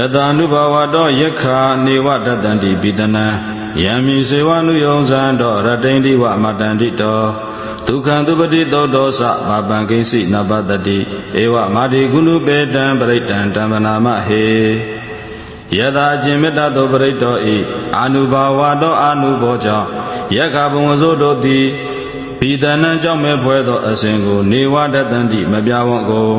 ယတ ानु ဘဝတောယက္ခာနေဝတတန္တိပိတနံယံမိစေဝနုယုံဇံတောရတိန်တိဝမတန္တိတောဒုက္ခံသူပတိသောတောသဘာပံကိစီနပတတိဧဝမာတိကုဏုပေတံပရိတံတမ္ပနာမဟေယတာအကျင်မေတ္တသောပရိတောဤအာနုဘာဝတောအာနုဘောကြောင့်ယက္ခဘုံဝဇုတို့သည်ပိတနံကြောင့်မဲ့ဖွဲသောအစဉ်ကိုနေဝတတန္တိမပြဝံ့ကို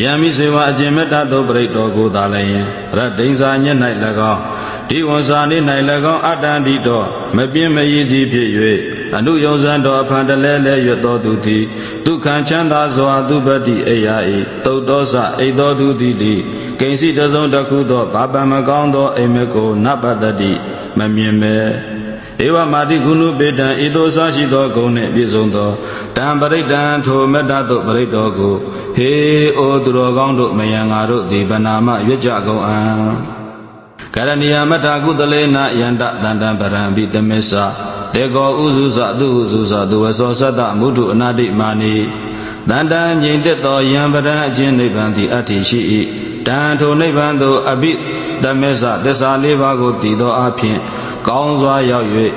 ယံမိစေဝအကျင်မေတ္တသောပရိတောကိုသာလည်းယံရတ္တိန်စာညက်၌၎င်းဒီဝန်စာနေ၌၎င်းအတ္တန္တိတောမပြင်းမရည်သည်ဖြစ်၍အနုယုံဇံတော်အဖန်တလဲလဲရွတ်တော်သူသည်ဒုက္ခံချမ်းသာစွာသူပတိအိယာဤတုတ်တော်စအိတ်တော်သူသည်လိကိဉ္စီတစုံတစ်ခုသောဘာပံမကောင်းသောအိမ်မက်ကိုနပတ္တတိမမြင်မဲ ဧဝမာတိကုဏုပေတံဤသို့အစရှိသောဂုဏ်နှင့်ပြည့်စုံသောတံပရိဒံထိုမေတ္တာသို့ပရိတော်ကိုဟေအိုသူတော်ကောင်းတို့မယံငါတို့သည်ဗနာမရွတ်ကြကုန်အံကရဏီယမထာကုသလေနယန္တတန္တံပရံပိတမေသတေကောဥစုဇသူဥစုဇသူဝသောသတ္တမုထုအနာတိမာနိတန္တံငြိမ်သက်သောယံပရံအချင်းနိဗ္ဗာန်သည်အတ္တိရှိ၏တံထိုနိဗ္ဗာန်သို့အဘိ တမေသသစ္စာလေးပါးကိုတည်သောအဖြစ်ကောင်းစွာရောက်၍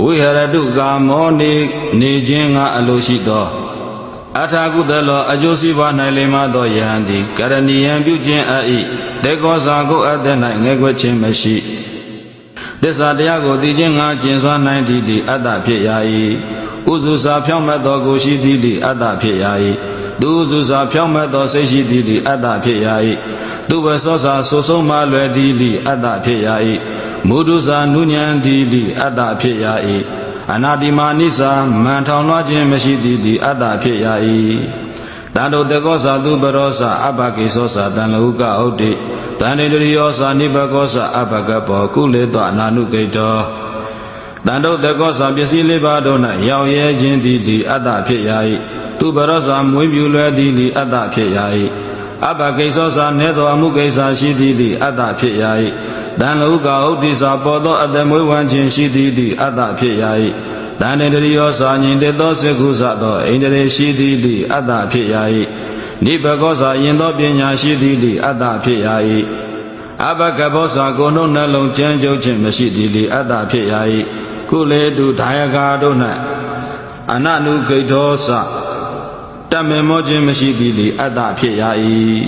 ဝိဟရတုကာမောနေနေခြင်းငါအလိုရှိသောအထာကုသလောအကျိုးစီးပွား၌လိမ္မာသောယဟန်သည်ကရဏီယံပြုခြင်းအ၏တေကောဇာကိုအသက်၌ငဲကွက်ခြင်းမရှိ သစ္စာတရားကိုသိခြင်းငါကျင်စွာနိုင်သည်သည်အတ္တဖြစ်ရာ၏ဥစုစာဖြောင့်မတ်သောကိုရှိသည်သည်အတ္တဖြစ်ရာ၏သူဥစုစာဖြောင့်မတ်သောစိတ်ရှိသည်သည်အတ္တဖြစ်ရာ၏သူဝဆောစာဆူဆုံးမှလွယ်သည်သည်အတ္တဖြစ်ရာ၏မုဒုစာနုညံသည်သည်အတ္တဖြစ်ရာ၏အနာတိမာနိစာမန်ထောင်လွှားခြင်းမရှိသည်သည်အတ္တဖြစ်ရာ၏တန်တို့တကောစာသူပရောစာအဘကိသောစာတန်လဟုကဥဒိ တန်တေတရိယောစာနိဘကောစာအဘကဘောကုလေတောအနာနုကိတောတန်တို့တကောစာပစ္စည်းလေးပါးတို့၌ရောက်ရဲခြင်းသည်သည်အတ္တဖြစ်ရာ၏သူပရောစာမွေးမြူလွယ်သည်သည်အတ္တဖြစ်ရာ၏အဘကိသောစာနေသောအမှုကိစ္စရှိသည်သည်အတ္တဖြစ်ရာ၏တန်လောကဥဒိစာပေါ်သောအတ္တမွေးဝမ်းခြင်းရှိသည်သည်အတ္တဖြစ်ရာ၏တန်တေတရိယောစာညင်တေသောစေကုသသောအိန္ဒြေရှိသည်သည်အတ္တဖြစ်ရာ၏ နိဘကောစာယင်သောပညာရှိသည်သည်အတ္တဖြစ်ရာ၏အဘကဘောစာကိုယ်နှုတ်နှလုံးကြမ်းကြုတ်ခြင်းမရှိသည်သည်အတ္တဖြစ်ရာ၏ကုလေတုဒါယကာတို့၌အနနုဂိတ်သောစတမေမောခြင်းမရှိသည်သည်အတ္တဖြစ်ရာ၏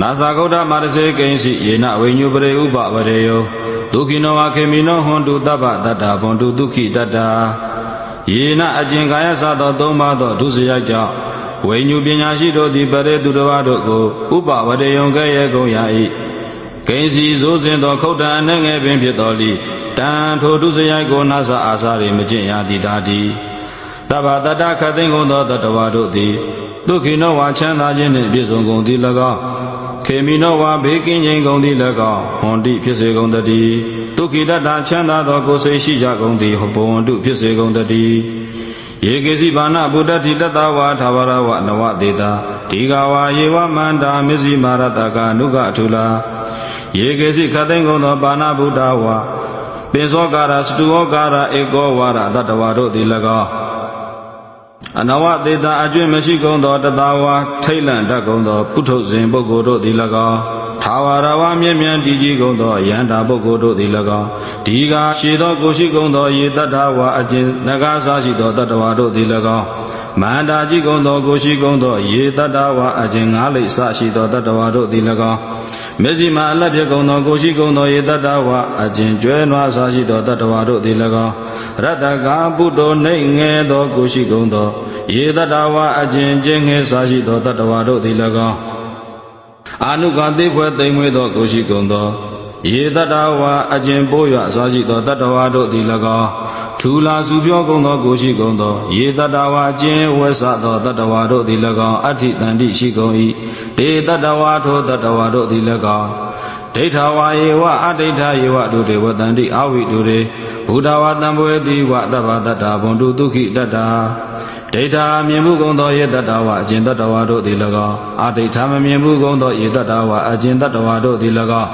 နာဇာဂௌဒမာရစေကိဉ္စီယေနဝိညုပရေဥပဝရေယောဒုက္ခိနောဝခေမိနောဟွန်တုတပ္ပတတ္တာဘွန်တုဒုက္ခိတတ္တာယေနအကျင်ကာယစသောသုံးပါးသောဒုစရိုက်ကြောင့် ဝိညုပညာရှိတို့သည်ပရေသူတော်ဘာတို့ကိုဥပဝရေယံကဲ့ရဲ့ကုန်ရ၏ကိဉ္စီစိုးစဉ်သောခုတ်တံအနေငယ်ပင်ဖြစ်တော်လိတံထိုဒုစရိုက်ကိုနာဇာအာစာတွေမကျင့်ရသည်သာတည်းတဗ္ဗတတ္တခသိင်ကုန်သောတတဝါတို့သည်ဒုက္ခိနောဝါချမ်းသာခြင်းနှင့်ပြည့်စုံကုန်သည်၎င်းခေမီနောဝါဘေးကင်းခြင်းကုန်သည်၎င်းဟွန်တိဖြစ်စေကုန်တည်းဒုက္ခိတတ္တချမ်းသာသောကိုယ်စိတ်ရှိကြကုန်သည်ဘဝန္တုဖြစ်စေကုန်တည်း ယေကေစီဘာနာဗုဒ္ဓတိတတဝါသာဝရဝနဝတေတာဒီဃဝါယေဝမန္တာမစ္စည်းမာရတကအနုကအထုလာယေကေစီခသိင်ကုန်သောပါဏဗုဒ္ဓဝါပိသောကာရစတုဝကာရဧကောဝါရတတဝါတို့သည်၎င်းအနဝတေတာအကျွင့်မရှိကုန်သောတတဝါထိတ်လန့်တတ်ကုန်သောပုထုဇဉ်ပုဂ္ဂိုလ်တို့သည်၎င်း သာဝရဝမြင့်မြတ်တည်ကြည်ကုန်သောယန္တာပုဂ္ဂိုလ်တို့သည်၎င်းဒီကရှည်သောကိုရှိကုန်သောယေတတ္တဝါအကျဉ်နဂါစားရှိသောတတ္တဝါတို့သည်၎င်းမန္တာကြည်ကုန်သောကိုရှိကုန်သောယေတတ္တဝါအကျဉ်ငါးလိပ်စရှိသောတတ္တဝါတို့သည်၎င်းမျက်စိမှအလတ်ပြကုန်သောကိုရှိကုန်သောယေတတ္တဝါအကျဉ်ကျွဲနွားစားရှိသောတတ္တဝါတို့သည်၎င်းရတ္တကာပုတ္တောနှိမ့်ငယ်သောကိုရှိကုန်သောယေတတ္တဝါအကျဉ်ကျင်းငယ်စားရှိသောတတ္တဝါတို့သည်၎င်း အာနုကတိဖွဲသိမ့်မွေးသောကိုရှိကုန်သောယေတတဝါအကျင်ပိုးရအစားရှိသောတတ္တဝါတို့သည်၎င်းထူလာစုပြောကုန်သောကိုရှိကုန်သောယေတတဝါအကျင်ဝဲဆသောတတ္တဝါတို့သည်၎င်းအဋ္ဌိတန္တိရှိကုန်၏ဒေတတ္တဝါထိုတတ္တဝါတို့သည်၎င်း ဒိဋ္ဌဝါယေဝအဒိဋ္ဌယေဝဒုတေဝတန္တိအဝိတုရေဘုဒ္ဓဝါတံဘွေတိဝတဗ္ဗတတ္တာဘွန်တုဒုက္ခိတတ္တာဒိဋ္ဌာမြင်မှုကုန်သောယေတတ္တဝါအကျင်တတ္တဝါတို့သည်၎င်းအဒိဋ္ဌာမမြင်မှုကုန်သောယေတတ္တဝါအကျင်တတ္တဝါတို့သည်၎င်း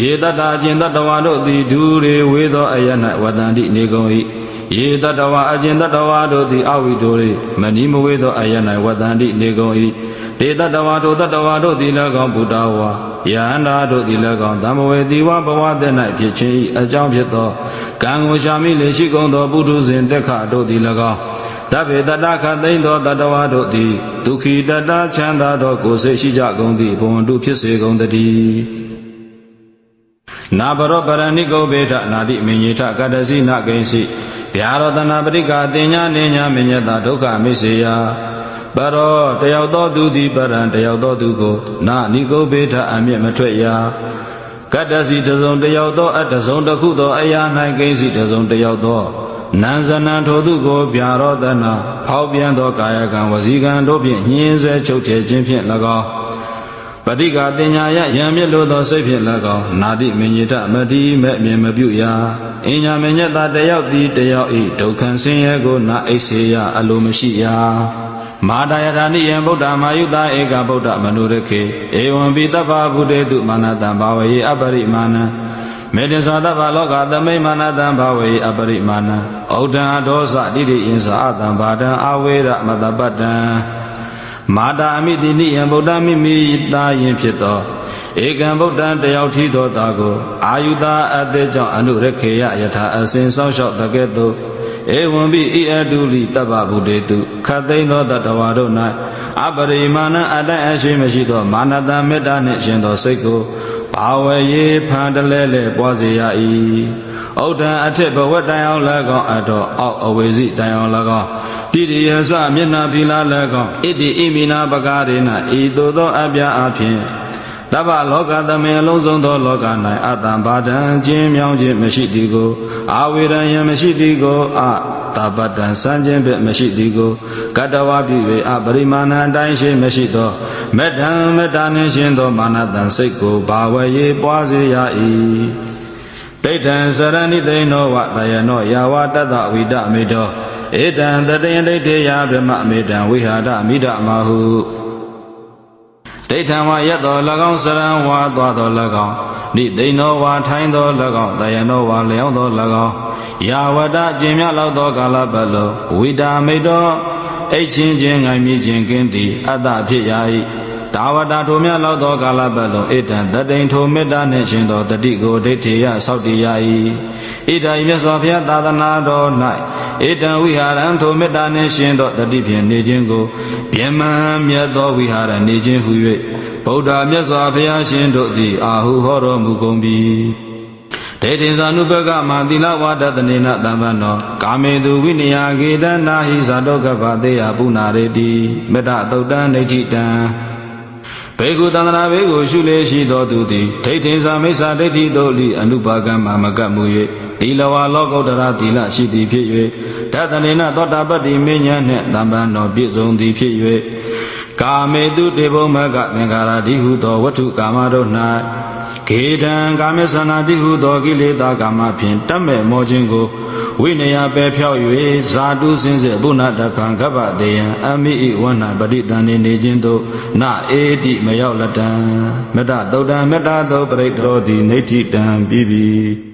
ယေတတ္တာအကျင်တတ္တဝါတို့သည်ဒူရေဝေသောအယ၌ဝတန္တိနေကုန်၏ယေတတ္တဝါအကျင်တတ္တဝါတို့သည်အဝိတောရေမဏိမဝေသောအယ၌ဝတန္တိနေကုန်၏ ဒေတတ္တဝါတို့တတ္တဝါတို့သည်၎င်းဘုဒ္ဓဝါယန္တာတို့သည်၎င်းတမဝေတိဝဘဝတည်း၌ဖြစ်ခြင်း၏အကြောင်းဖြစ်သောကံကိုရှာမိလေရှိကုန်သောပုထုဇဉ်တက်ခတို့သည်၎င်းတဗ္ဗေတတခသိမ့်သောတတဝါတို့သည်ဒုက္ခိတတချမ်းသာသောကိုယ်စိတ်ရှိကြကုန်သည့်ဘဝန္တုဖြစ်စေကုန်တည်းနာဘရောပရဏိကောဘေထနာတိမင်ညေထကတ္တစီနဂိဉ္စီဗျာရောတနာပရိကာတင်ညာနေညာမညတဒုက္ခမိစေယ ပရောတယောက်သောသူသည်ပရံတယောက်သောသူကိုနာနိကောဘေထအမျက်မထွက်ရာကတ္တစီတစုံတယောက်သောအတစုံတစ်ခုသောအရာ၌ကိဉ္စီတစုံတယောက်သောနံဇနံထိုသူကိုဗျာရောတနာဖောက်ပြန်သောကာယကံဝစီကံတို့ဖြင့်ညှင်းဆဲချုပ်ချယ်ခြင်းဖြင့်၎င်းပဋိကာတင်ညာယယံမြင့်လို့သောစိတ်ဖြင့်၎င်းနာတိမင်ညတမတိမဲ့မြင်မပြုရာ အင်ညာမညတတယောက်သည်တယောက်ဤဒုက္ခံဆင်းရဲကိုနာအိစေယအလိုမရှိရာမာတယထာနိယံဗုဒ္ဓမာယုတဧကဗုဒ္ဓမနုရခေဧဝံပိတ္တဗ္ဗဗုတေတုမာနတံဘာဝေအပရိမာဏံမေတ္တသာတဗ္ဗလောကသမိမာနတံဘာဝေအပရိမာဏံဩဒံဒောသတိတိယင်္စာအတံဘာဒံအဝေရမတပတ္တံမာတာအမိတိနိယံဗုဒ္ဓမိမိတာယင်ဖြစ်သော ဧကံဗုဒ္ဓံတယောက်ထီသောတာကိုအာယုတာအတေကြောင့်အနုရခေယယထာအစဉ်ဆောက်ရှောက်တကဲ့သို့ဧဝံပိဣအတုလိတပ္ပဗုတေတုခတ်သိမ်းသောတတဝါတို့၌အပရိမာဏအတိုင်အရှိမရှိသောမာနတံမေတ္တာနှင့်ရှင်သောစိတ်ကိုဘာဝရေဖန်တလဲလဲပွားစေရ၏ဩဒံအထက်ဘဝတိုင်အောင်၎င်းအတော်အောက်အဝေစီတိုင်အောင်၎င်းတိရိယစမျက်နာဖီလာ၎င်းဣတိဣမိနာပကားရေနဤသို့သောအပြာအဖြစ် တဗ္ဗလောကသမေအလုံးစုံသောလောက၌အတ္တံဘာဒံကျင်းမြောင်းခြင်းမရှိသည်ကိုအာဝေရယံမရှိသည်ကိုအတပတ္တံစံခြင်းပဲမရှိသည်ကိုကတ္တဝပြု၍အပရိမာဏအတိုင်းရှိမရှိသောမေတ္တံမေတ္တာနှင့်ရှင်သောမာနတံစိတ်ကိုဘာဝရေပွားစေရ၏ဒိဋ္ဌံစရဏိသိဏောဝတယနောယာဝတတ္တဝိဒမေတောဧတံတတယဒိဋ္ဌေယဗြဟ္မမေတံဝိဟာရမိဒမဟု ဒိဋ္ဌံဝယတ်တော်၎င်းစရံဝါသွားတော်၎င်းနိသိဏောဝါထိုင်းတော်၎င်းတယနောဝါလျောင်းတော်၎င်းယာဝတကျင်မြလောက်သောကာလပတ်လုံးဝိတာမိတောအိတ်ချင်းချင်းငိုင်မြချင်းကင်းသည်အတ္တဖြစ်ရာ၏ဒါဝတာထိုမြလောက်သောကာလပတ်လုံးဣတံတတိန်ထိုမေတ္တာနှင့်ရှင်သောတတိကိုဒိဋ္ဌိယဆောက်တည်ရ၏ဣဒာဤမြတ်စွာဘုရားသာသနာတော်၌ ဧတံဝိဟာရံထိုမေတ္တာနှင့်ရှင်သောတတိဖြင့်နေခြင်းကိုပြမံမြတ်သောဝိဟာရနေခြင်းဟု၍ဗုဒ္ဓမြတ်စွာဘုရားရှင်တို့သည်အာဟုဟောတော်မူကုန်ပြီဒေတိဇာနုပကမာတိလဝါဒတနေနတမ္ပနောကာမေတုဝိနယဂေတနာဟိဇာတောကပသေယပုနာရေတိမေတ္တသုတ်တံဒိဋ္ဌိတံဘေကုတန္တရာဘေကိုရှုလေရှိသောသူသည်ဒိဋ္ဌိဇာမိစ္ဆာဒိဋ္ဌိတို့လိအနုပါကမ္မမကတ်မူ၍ သီလဝါလောကုတ္တရာသီလရှိသည်ဖြစ်၍ဓတနေနသောတာပတ္တိမင်းညာနှင့်တမ္ပန်တော်ပြည့်စုံသည်ဖြစ်၍ကာမေတုတေဘုမကသင်္ခါရတိဟုသောဝတ္ထုကာမတို့၌ခေတံကာမေသနာတိဟုသောကိလေသာကာမဖြင့်တတ်မဲ့မောခြင်းကိုဝိနယပဲဖြောက်၍ဇာတုစင်းစေဘုနာတဖံကပ္ပတေယံအမိဣဝဏပရိတန်နေနေခြင်းသို့နအေတိမရောက်လတံမေတ္တသုတ်တံမေတ္တာသောပရိတ္တောတိနေဋ္ဌိတံပြီးပြီ